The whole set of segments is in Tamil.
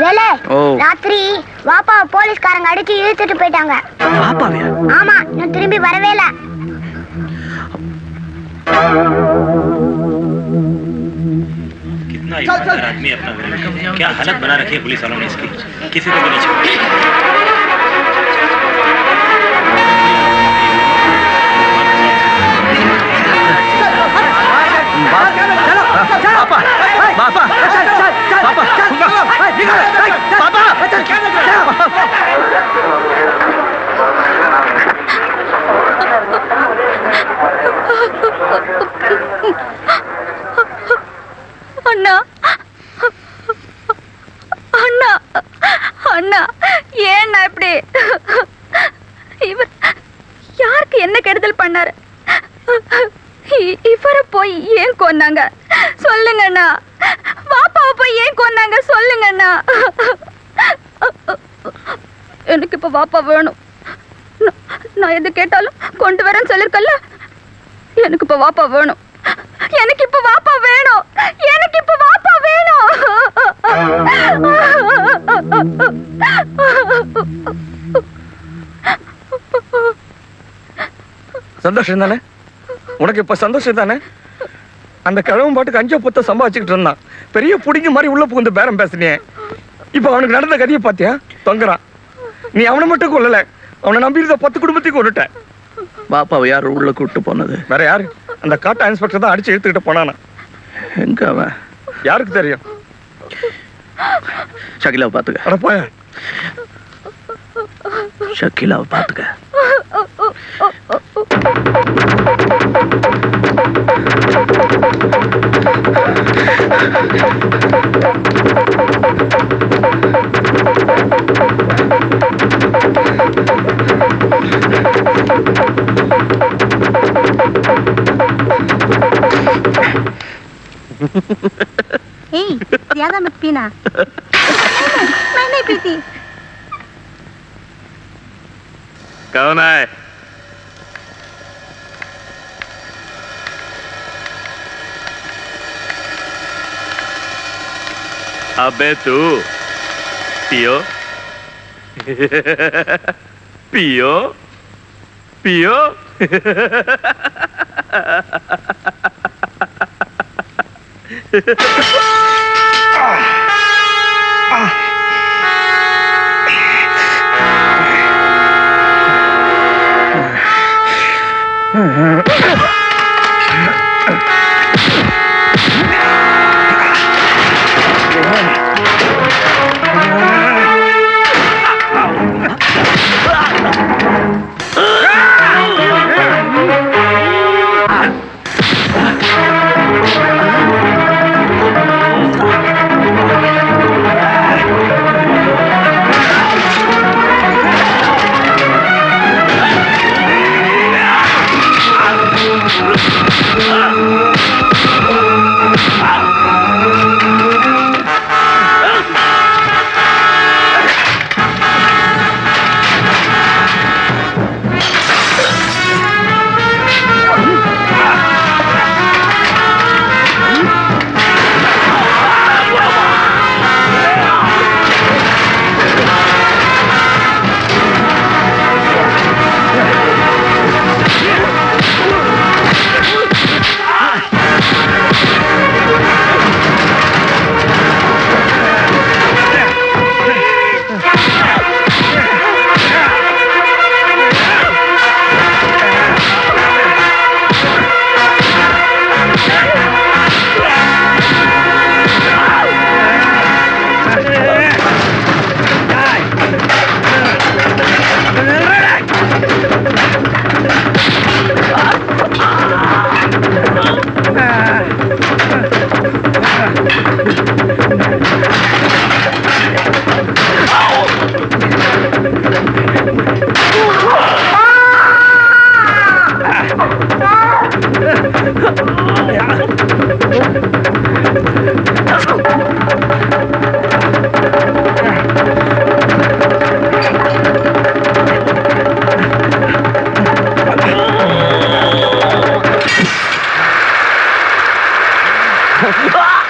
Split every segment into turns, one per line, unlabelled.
வேலை
ஓ.
ராத்திரி வாப்பா போலீஸ்காரங்க அடிச்சு இழுத்துட்டு போயிட்டாங்க
பாப்பாவையா
ஆமா இன்னும் திரும்பி வரவே இல்ல
कितना ईमानदार आदमी है अपना गरीब क्या हालत बना रखी है पुलिस वालों ने इसकी किसी को भी नहीं छोड़ा
அண்ணா. அண்ணா அண்ணா ஏண்ணா இப்படி? இவர் யாருக்கு என்ன கெடுதல் பண்ணாரு? இவரை போய் ஏன் கொன்னாங்க? சொல்லுங்கண்ணா. பாப்பாவை போய் ஏன் கொன்னாங்க? சொல்லுங்கண்ணா. எனக்கு இப்ப பாப்பா வேணும். நான்- எது கேட்டாலும் கொண்டு வரேன்னு சொல்லிருக்கல எனக்கு இப்ப வாப்பா வேணும். எனக்கு இப்ப வாப்பா வேணும் எனக்கு இப்ப வாப்பா வேணும்
சந்தோஷம் தானே? உனக்கு இப்ப சந்தோஷம் தானே? அந்த கிழவன் பாட்டுக்கு அஞ்சோ பத்த சம்பாதிச்சுக்கிட்டு இருந்தான். பெரிய புடிங்க மாதிரி உள்ள புகுந்து பேரம் பேசுனியே. இப்ப அவனுக்கு நடந்த கதையை பாத்தியா? தொங்குறான். நீ அவனை மட்டும் கொல்லல. அவனை நம்பி இருந்த பத்து குடும்பத்தையும் கொண்டுட்ட
பாப்பாவை யார் உள்ள கூட்டு போனது?
வேற யாரு? அந்த காட்டா இன்ஸ்பெக்டர் தான் அடிச்சு இழுத்துக்கிட்டு போனானா.
எங்க அவன்?
யாருக்கு தெரியும்?
ஷக்கிலாவை பாத்துக்க
அட போய.
ஷக்கிலாவை பாத்துக்க
ஏய் ज़्यादा मत पीना। मैं नहीं पीती।
कौन आए? अबे तू पियो। पियो पियो। Mm-hmm.
Oh,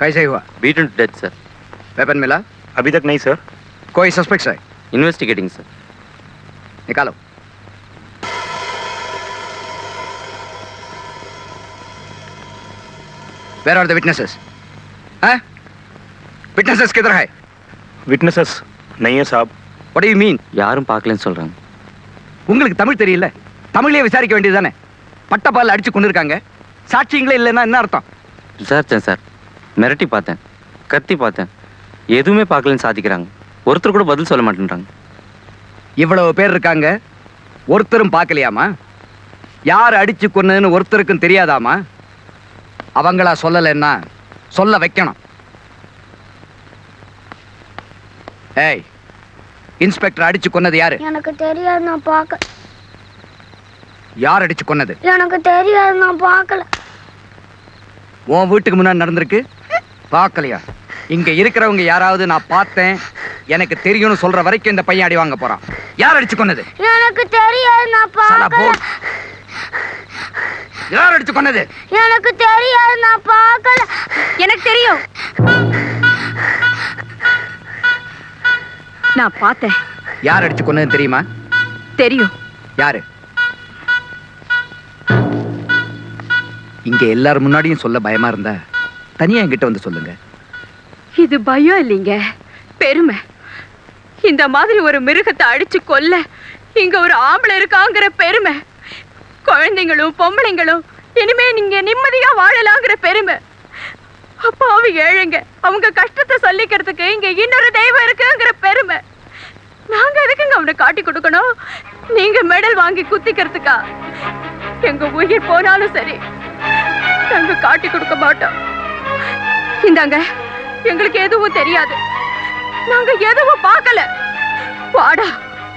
कैसे हुआ
beaten to death sir
weapon मिला
अभी तक नहीं सर
कोई सस्पेक्ट है
इन्वेस्टिगेटिंग सर
निकालो वेर आर द विटनेसेस हैं विटनेसेस किधर है
विटनेसेस नहीं है साहब
व्हाट डू यू मीन
யாரும் பார்க்கலன்னு சொல்றாங்க
உங்களுக்கு தமிழ் தெரியல தமிழ்லயே விசாரிக்க வேண்டியதுதானே பட்டப்பால் அடிச்சு கொண்டு இருக்காங்க சாட்சியங்களே இல்லைன்னா என்ன அர்த்தம்
விசாரிச்சேன் சார் மிரட்டி பார்த்தேன். கத்தி பார்த்தேன். எதுவுமே பார்க்கலன்னு சாதிக்கிறாங்க. ஒருத்தர் கூட பதில் சொல்ல மாட்டேன்றாங்க.
இவ்வளவு பேர் இருக்காங்க. ஒருத்தரும் பார்க்கலையாமா? யார் அடிச்சு கொன்னதுன்னு ஒருத்தருக்கும் தெரியாதாமா? அவங்களா சொல்லலைன்னா சொல்ல வைக்கணும். ஏய் இன்ஸ்பெக்டர் அடிச்சு கொன்னது யாரு?
எனக்கு தெரியாது நான் பார்க்க
யார் அடிச்சு கொன்னது?
எனக்கு தெரியாது நான் பார்க்கல.
உன் வீட்டுக்கு முன்னாடி நடந்திருக்கு? பார்க்கலையா இங்க இருக்கிறவங்க யாராவது நான் பார்த்தேன் எனக்கு தெரியும்னு சொல்ற வரைக்கும் இந்த பையன் அடி வாங்க போறான். யார் அடிச்சு கொன்னது?
எனக்கு தெரியாது நான் பார்க்கல.
யார் அடிச்சு கொன்னது?
எனக்கு தெரியாது நான் பார்க்கல.
எனக்கு தெரியும். நான் பார்த்தேன்.
யார் அடிச்சு கொன்னது தெரியுமா?
தெரியும்.
யாரு? இங்க எல்லாரும் முன்னாடியும் சொல்ல பயமா இருந்தா தனியா என்கிட்ட வந்து சொல்லுங்க.
இது பயம் இல்லைங்க. பெருமை. இந்த மாதிரி ஒரு மிருகத்தை அடிச்சு கொல்ல இங்க ஒரு ஆம்பளை இருக்காங்கிற பெருமை. குழந்தைங்களும் பொம்பளைங்களும் இனிமே நீங்க நிம்மதியா வாழலாங்கிற பெருமை. அப்பாவி ஏழைங்க அவங்க கஷ்டத்தை சொல்லிக்கிறதுக்கு இங்க இன்னொரு தெய்வம் இருக்குங்கிற பெருமை. நாங்க எதுக்குங்க அவனை காட்டி கொடுக்கணும்? நீங்க மெடல் வாங்கி குத்திக்கிறதுக்கா? எங்க உயிர் போனாலும் சரி நாங்க காட்டி கொடுக்க மாட்டோம். இந்தாங்க. எங்களுக்கு எதுவும் தெரியாது. நாங்க எதுவும் பார்க்கல. வாடா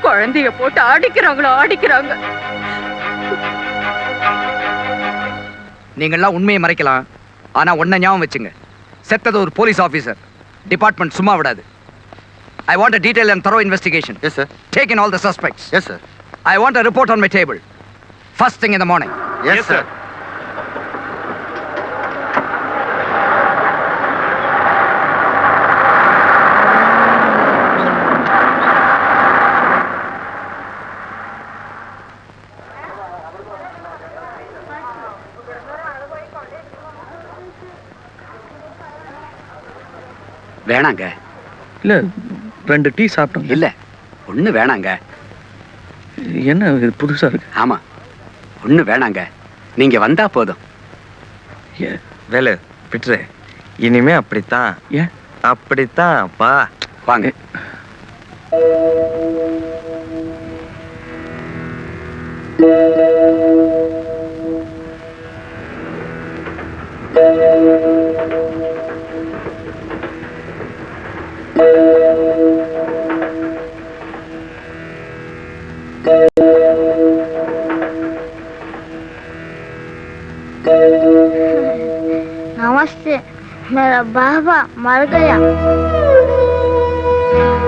குழந்தைய போட்டு அடிக்கிறாங்களோ அடிக்கிறாங்க.
நீங்கெல்லாம் உண்மையை மறைக்கலாம். ஆனா ஒன்ன ஞாபகம் வச்சுங்க. செத்தது ஒரு போலீஸ் ஆபீசர். டிபார்ட்மெண்ட் சும்மா விடாது. I want a detail and thorough investigation
yes sir
take in all the suspects
yes sir
I want a report on my table first thing in the morning
Yes, sir.
வேணாங்க.
இல்ல ரெண்டு டீ சாப்பிட்டோம்
இல்ல ஒண்ணு வேணாங்க.
என்ன இது புதுசா இருக்கு?
ஆமா ஒண்ணு வேணாங்க. நீங்க வந்தா போதும்.
ஏ-
வேலு விட்டுரு. இனிமே அப்படித்தான்.
ஏன்
அப்படித்தான் வா
வாங்க
नमस्ते, मेरा बाबा मर गया।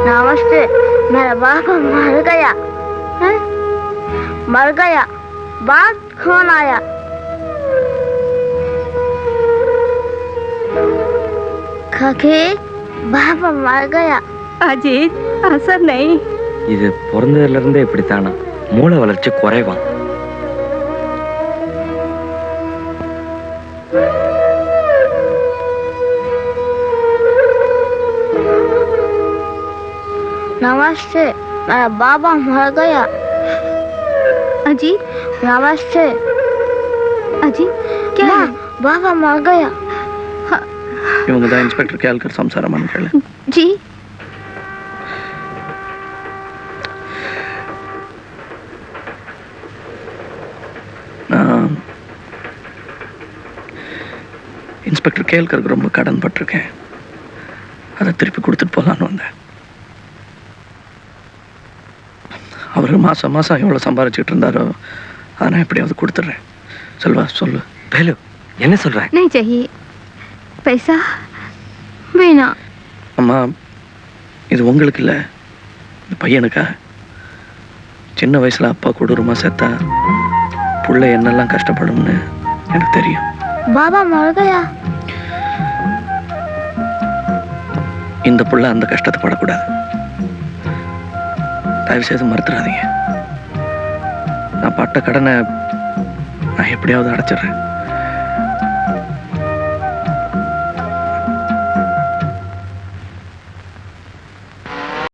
नमस्ते, मेरा बाबा मर गया? मर गया, बात कौन आया? खकी பாபா மर गया
அஜித் அசர் नहीं
இது பிறந்ததுல இருந்தே இப்படித்தானா? மூளை வளர்ச்சி குறைவா?
नमस्ते मेरा பாபா मर गया
अजी
नमस्ते
अजी क्या
बाबा मर
இவங்க தான் இன்ஸ்பெக்டர் கேல்கர் சம்சாரமான்னு கேளு.
जी
நான் இன்ஸ்பெக்டர் கேல்கருக்கு ரொம்ப கடன் பட்டிருக்கேன். அதை திருப்பி கொடுத்துட்டு போகலான்னு வந்தேன். அவர் மாதம் மாதம் எவ்வளோ சம்பாரிச்சிட்டு இருந்தாரோ அதை நான் எப்படியாவது கொடுத்துட்றேன். செல்வா சொல்லு.
வேலு என்ன சொல்ற?
பைசா? வேணாம்.
அம்மா இது உங்களுக்கு இல்லை. இந்த பையனுக்கா? சின்ன வயசில் அப்பா கொடூரமாக செத்தா புள்ள என்னெல்லாம் கஷ்டப்படும்னு எனக்கு தெரியும்.
பாபா மழகையா?
இந்த புள்ள அந்த கஷ்டத்தை படக்கூடாது. தயவு செய்து மறுத்துடாதீங்க நான் பட்ட கடனை நான் எப்படியாவது அடைச்சிடுறேன்.